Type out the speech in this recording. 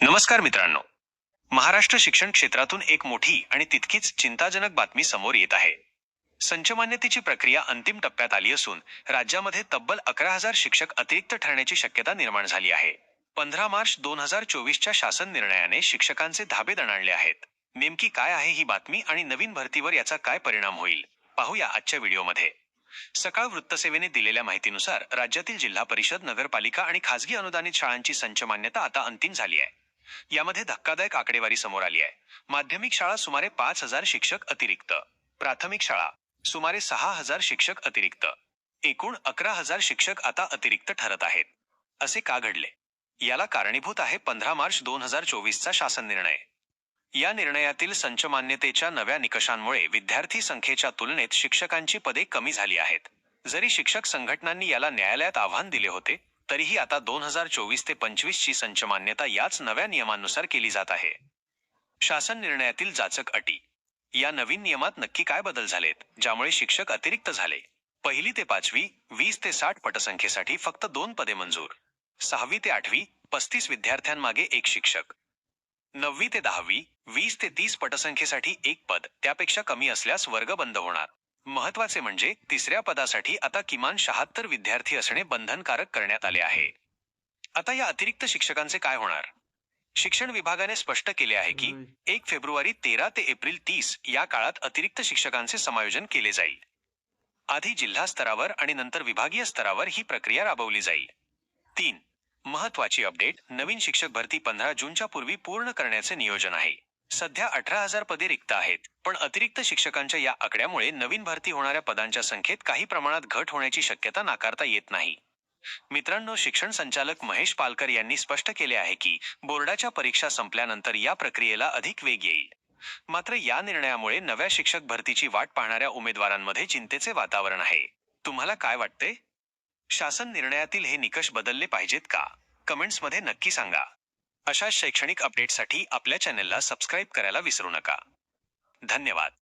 नमस्कार मित्रांनो. महाराष्ट्र शिक्षण क्षेत्रातून एक मोठी आणि तितकीच चिंताजनक बातमी समोर येत आहे. संचमान्यतेची प्रक्रिया अंतिम टप्प्यात आली असून राज्यामध्ये तब्बल अकरा हजार शिक्षक अतिरिक्त ठरण्याची शक्यता निर्माण झाली आहे. पंधरा मार्च दोन हजार चोवीसच्या शासन निर्णयाने शिक्षकांचे धाबे दणाणले आहेत. नेमकी काय आहे ही बातमी आणि नवीन भरतीवर याचा काय परिणाम होईल पाहूया आजच्या व्हिडिओमध्ये. सकाळ वृत्तसेवेने दिलेल्या माहितीनुसार राज्यातील जिल्हा परिषद नगरपालिका आणि खासगी अनुदानित शाळांची संचमान्यता आता अंतिम झाली आहे. यामध्ये धक्कादायक आकडेवारी समोर आली आहे. माध्यमिक शाळा सुमारे पाच हजार शिक्षक अतिरिक्त. प्राथमिक शाळा सुमारे सहा हजार शिक्षक अतिरिक्त. एकूण अकरा हजार शिक्षक आता अतिरिक्त ठरत आहेत. असे का घडले? याला कारणीभूत आहे पंधरा मार्च दोन हजार चोवीसचा शासन निर्णय. या निर्णयातील संचमान्यतेच्या नव्या निकषांमुळे विद्यार्थी संख्येच्या तुलनेत शिक्षकांची पदे कमी झाली आहेत. जरी शिक्षक संघटनांनी याला न्यायालयात आव्हान दिले होते तरीही आता दोन हजार चोवीस ते पंचवीसची संच मान्यता याच नव्या नियमांनुसार केली जात आहे. शासन निर्णयातील जाचक अटी. या नवीन नियमात नक्की काय बदल झालेत ज्यामुळे शिक्षक अतिरिक्त झाले? पहिली ते पाचवी वीस ते साठ पटसंख्येसाठी फक्त दोन पदे मंजूर. सहावी ते आठवी पस्तीस विद्यार्थ्यांमागे एक शिक्षक. नववी ते दहावी वीस ते तीस पटसंख्येसाठी एक पद त्यापेक्षा कमी असल्यास वर्ग बंद होणार. महत्त्वाचे म्हणजे तिसऱ्या पदासाठी आता किमान शहात्तर विद्यार्थी असणे बंधनकारक करण्यात आले आहे. आता या अतिरिक्त शिक्षकांचे काय होणार? शिक्षण विभागाने स्पष्ट केले आहे की एक फेब्रुवारी तेरा ते एप्रिल तीस या काळात अतिरिक्त शिक्षकांचे समायोजन केले जाईल. आधी जिल्हा स्तरावर आणि नंतर विभागीय स्तरावर ही प्रक्रिया राबवली जाईल. तीन. महत्वाची अपडेट नवीन शिक्षक भरती पंधरा जूनच्या पूर्वी पूर्ण करण्याचे नियोजन आहे. सध्या अठरा हजार पदे रिक्त आहेत पण अतिरिक्त शिक्षकांच्या या आकड्यामुळे नवीन भरती होणाऱ्या पदांच्या संख्येत काही प्रमाणात घट होण्याची शक्यता नाकारता येत नाही. मित्रांनो शिक्षण संचालक महेश पालकर यांनी स्पष्ट केले आहे की बोर्डाच्या परीक्षा संपल्यानंतर या प्रक्रियेला अधिक वेग येईल. मात्र या निर्णयामुळे नव्या शिक्षक भरतीची वाट पाहणाऱ्या उमेदवारांमध्ये चिंतेचे वातावरण आहे. तुम्हाला काय वाटते? शासन निर्णयातील हे निकष बदलले पाहिजेत का? कमेंट्समध्ये नक्की सांगा. अशा शैक्षणिक अपडेटसाठी आपल्या चॅनेलला सबस्क्राईब करायला विसरू नका. धन्यवाद.